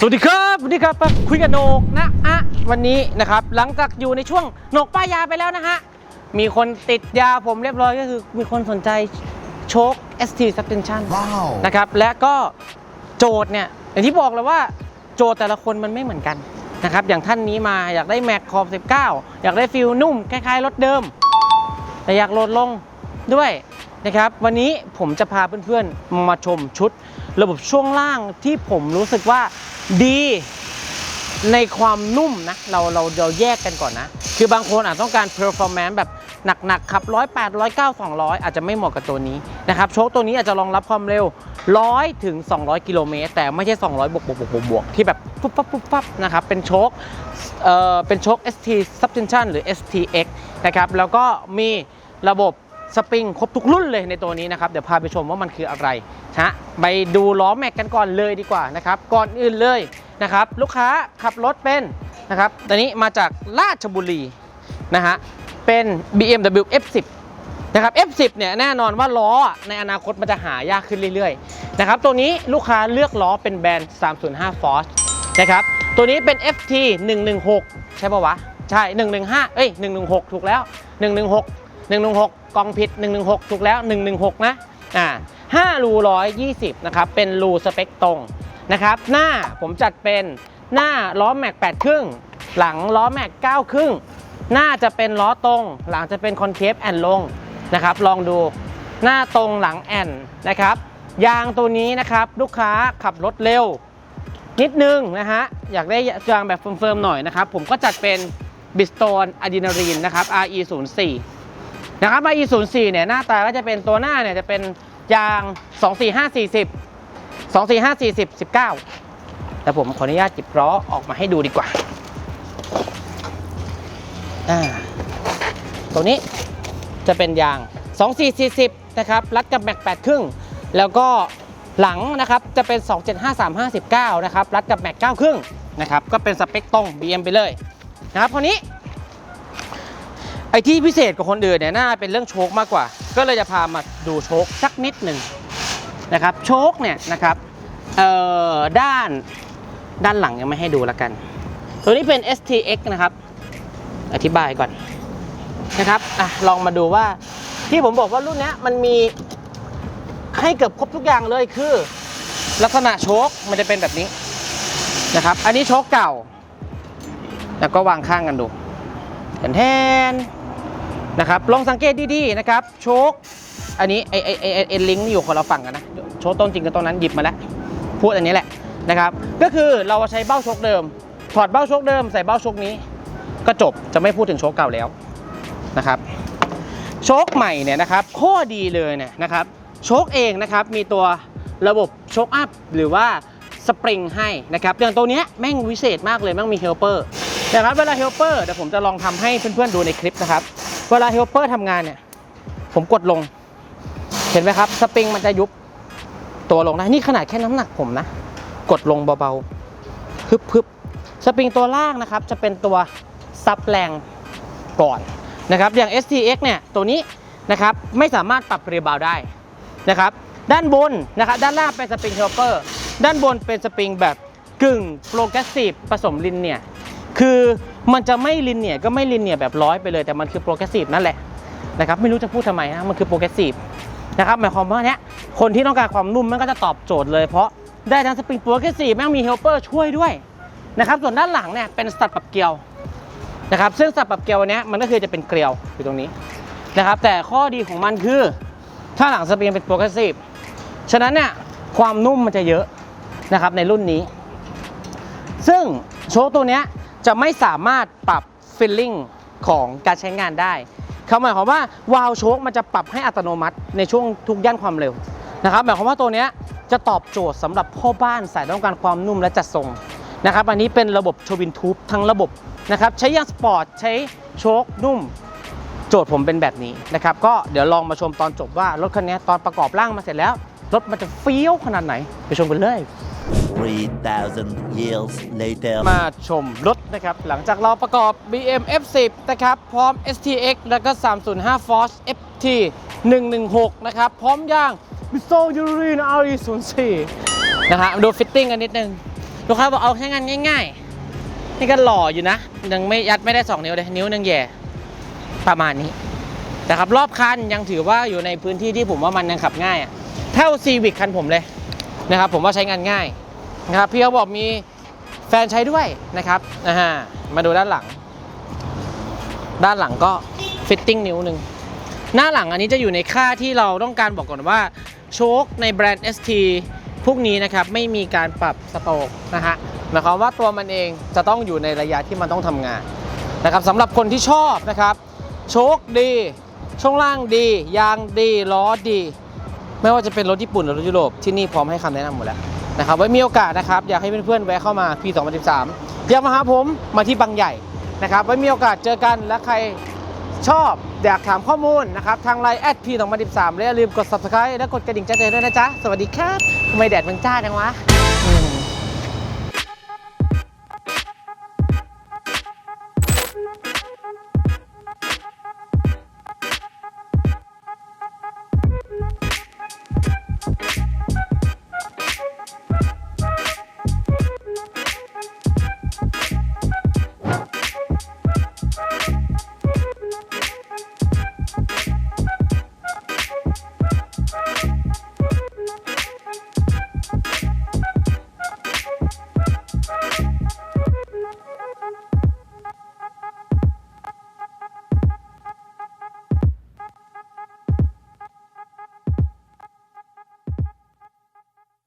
สวัสดีครับสวัสดีครับมาคุยกับโหนกนะอะวันนี้นะครับหลังจากอยู่ในช่วงโหนกป้ายยาไปแล้วนะฮะมีคนติดยาผมเรียบร้อยก็คือมีคนสนใจโชค ST Suspension ว้าวนะครับและก็โจทย์เนี่ยอย่างที่บอกเลยว่าโจทย์แต่ละคนมันไม่เหมือนกันนะครับอย่างท่านนี้มาอยากได้แม็กคอม19 อยากได้ฟิลนุ่มคล้ายๆรถเดิม แต่อยากโหลดลงด้วย นะครับ วันนี้ผมจะพาเพื่อนๆ มาชมชุด ระบบช่วงล่างที่ผมรู้สึกว่าดีในความนุ่มนะเราเราเราแยกกันก่อนนะ คือบางคนอาจต้องการ performance แบบหนักๆขับ 108 109 200 อาจจะไม่เหมาะกับตัวนี้นะครับโชคตัวนี้อาจจะรองรับความเร็ว 100 ถึง 200 กิโลเมตร แต่ไม่ใช่ 200 บวกบวกบวกบวกบวกที่แบบปุ๊บปั๊บปุ๊บปั๊บนะครับ เป็นโชคเอ่อเป็นโชค ST Suspension หรือ STX นะครับ แล้วก็มีระบบ สปริงครบทุกรุ่นเลยในตัวนี้นะครับ เดี๋ยวพาไปชมว่ามันคืออะไรนะฮะไปดูล้อแม็กกันก่อนเลยดีกว่านะครับ ก่อนอื่นเลยนะครับ ลูกค้าขับรถเป็นนะครับตอนนี้มาจากราชบุรีนะฮะเป็น BMW F10 นะครับ F10 เนี่ยแน่นอนว่าล้อในอนาคตมันจะหายากขึ้นเรื่อยๆนะครับตัวนี้ลูกค้าเลือกล้อเป็นแบรนด์ 305 Force นะครับตัวนี้เป็น FT 116 ใช่ปะวะ ใช่ 115 เอ้ย 116 ถูกแล้ว 116 116 กองผิด 116 ถูกแล้ว 116 นะอ่า5รู120 นะครับ เป็นรูสเปคตรงนะครับ หน้าผมจัดเป็นหน้าล้อแม็ก8ครึ่ง หลังล้อแม็ก9ครึ่ง หน้าจะเป็นล้อตรง หลังจะเป็นคอนเคฟแอนลงนะครับ ลองดูหน้าตรงหลังแอนนะครับยางตัวนี้นะครับลูกค้าขับรถเร็ว นิดนึงนะฮะอยากได้ยางแบบเฟิร์มๆหน่อยนะครับ ผมก็จัดเป็นบิสโตนอะดรีนาลีนนะครับ RE 0 4 นะครับ RE 0 4 เนี่ยหน้าตาก็จะเป็นตัวหน้าเนี่ยจะเป็นยาง 245 40 245 40 19 แต่ผมขออนุญาตจิบล้อออกมาให้ดูดีกว่าอ่าตัวนี้จะเป็นยาง 2440 นะครับ รัดกับแม็ก8ครึ่ง แล้วก็หลังนะครับจะเป็น 275359นะครับ รัดกับแม็ก9ครึ่งนะครับ ก็เป็นสเปคตรง BM ไปเลยนะครับคราวนี้ ไอ้ที่พิเศษกว่าคนอื่นเนี่ยน่าเป็นเรื่องโชคมากกว่า ก็เลยจะพามาดูโชคสักนิดหนึ่งนะครับโชคเนี่ยนะครับเอ่อด้านด้านหลังยังไม่ให้ดูแล้วกัน ตัวนี้เป็น STX นะครับ อธิบายก่อนนะครับอะลองมาดูว่าที่ผมบอกว่ารุ่นเนี้ยมันมีให้เกือบครบทุกอย่างเลยคือ ลักษณะโชคมันจะเป็นแบบนี้นะครับ อันนี้โชคเก่า แล้วก็วางข้างกันดูแทนแท นะครับลองสังเกตดีๆนะครับโชคอันนี้ไอไอไอไอ้เอ็นลิงก์นี่อยู่คนละฝั่งกันนะโชคต้นจริงกับต้นนั้นหยิบมาแล้วพูดอันนี้แหละนะครับก็คือเราใช้เบ้าโชคเดิม ถอดเบ้าโชคเดิมใส่เบ้าโชคนี้ ก็จบจะไม่พูดถึงโชคเก่าแล้วนะครับโชคใหม่เนี่ยนะครับข้อดีเลยเนี่ยนะครับโชคเองนะครับมีตัวระบบโชคอัพหรือว่าสปริงให้นะครับอย่างตัวเนี้ยแม่งวิเศษมากเลยแม่งมีเฮลเปอร์นะครับเวลาเฮลเปอร์เดี๋ยวผมจะลองทำให้เพื่อนๆดูในคลิปนะครับ เวลาเฮลเปอร์ทำงานเนี่ย ผมกดลง เห็นไหมครับ สปริงมันจะยุบตัวลงได้ นี่ขนาดแค่น้ำหนักผมนะ กดลงเบาๆฮึบฮึบสปริงตัวล่างนะครับ จะเป็นตัวซับแรงก่อนนะครับ อย่าง STX เนี่ย ตัวนี้นะครับ ไม่สามารถปรับรีบาวได้นะครับ ด้านบนนะครับด้านล่างเป็นสปริงเฮลเปอร์ ด้านบนเป็นสปริงแบบกึ่งโปรแกรสซีฟผสมลินเนี่ย คือมันจะไม่ลินเนี่ยก็ไม่ลินเนี่ยแบบร้อยไปเลยแต่มันคือโปรแกรสซีฟนั่นแหละนะครับไม่รู้จะพูดทำไมนะมันคือโปรแกรสซีฟนะครับหมายความว่าเนี้ยคนที่ต้องการความนุ่มมันก็จะตอบโจทย์เลยเพราะได้ทั้งสปริงโปรแกรสซีฟแม่งมีเฮลเปอร์ช่วยด้วยนะครับส่วนด้านหลังเนี่ยเป็นสตัดปรับเกลียวนะครับซึ่งสตัดปรับเกลียวเนี้ยมันก็คือจะเป็นเกลียวอยู่ตรงนี้นะครับแต่ข้อดีของมันคือ ถ้าหลังสปริงเป็นโปรแกรสซีฟฉะนั้นเนี่ยความนุ่มมันจะเยอะนะครับในรุ่นนี้ ซึ่งโชคตัวเนี้ย จะไม่สามารถปรับฟิลลิ่งของการใช้งานได้เขาหมายความว่าวาล์วโชคมันจะปรับให้อัตโนมัติในช่วงทุกย่านความเร็วนะครับหมายความว่าตัวนี้จะตอบโจทย์สำหรับพ่อบ้านสายต้องการความนุ่มและจัดทรงนะครับอันนี้เป็นระบบโชวินทูบทั้งระบบนะครับใช้ยางสปอร์ตใช้โชคนุ่ม โจทย์ผมเป็นแบบนี้นะครับก็เดี๋ยวลองมาชมตอนจบว่ารถคันนี้ตอนประกอบร่างมาเสร็จแล้ว รถมันจะเฟี้ยวขนาดไหน ไปชมกันเลย 3,000 years later มาชมรถนะครับ หลังจากเราประกอบ BM F10 นะครับ พร้อม STX แล้วก็ 305 Force FT 116 นะครับ พร้อมย่าง b i s o u r i n RE04 นะฮะมาดูฟิตติ้งกันนิดนึง ลูกค้าบอกเอาแค่งานง่ายๆ นี่ก็หล่ออยู่นะ ยังไม่ยัดไม่ได้ 2 นิ้วเลย นิ้วนึงแย่ ประมาณนี้นะครับรอบคันยังถือว่าอยู่ในพื้นที่ที่ผมว่ามันยังขับง่ายอะเท่าซีวิ c คันผมเลยนะครับผมว่าใช้งานง่าย นะครับพี่เขาบอกมีแฟนใช้ด้วยนะครับอ่าฮะมาดูด้านหลัง ด้านหลังก็ฟิตติ้งนิ้วหนึ่งหน้าหลังอันนี้จะอยู่ในค่าที่เราต้องการบอกก่อนว่าโชคในแบรนด์ ST พวกนี้นะครับไม่มีการปรับสโตกนะฮะหมายความว่าตัวมันเองจะต้องอยู่ในระยะที่มันต้องทำงานนะครับสำหรับคนที่ชอบนะครับ โชคดี ช่วงล่างดี ยางดี ล้อดี ไม่ว่าจะเป็นรถญี่ปุ่นหรือรถยุโรปที่นี่พร้อมให้คำแนะนำหมดแล้ว นะครับไว้มีโอกาสนะครับอยากให้เพื่อนๆแวะเข้ามาปี2013อยามาหาผมมาที่บางใหญ่นะครับไว้มีโอกาสเจอกันและใครชอบอยากถามข้อมูลนะครับทางไลน์แอดพี2013และอย่าลืมกด subscribe และกดกระดิ่งแจ้งเตือนด้วยนะจ๊ะ สวัสดีครับทำไมแดดมันจ้าจังวะ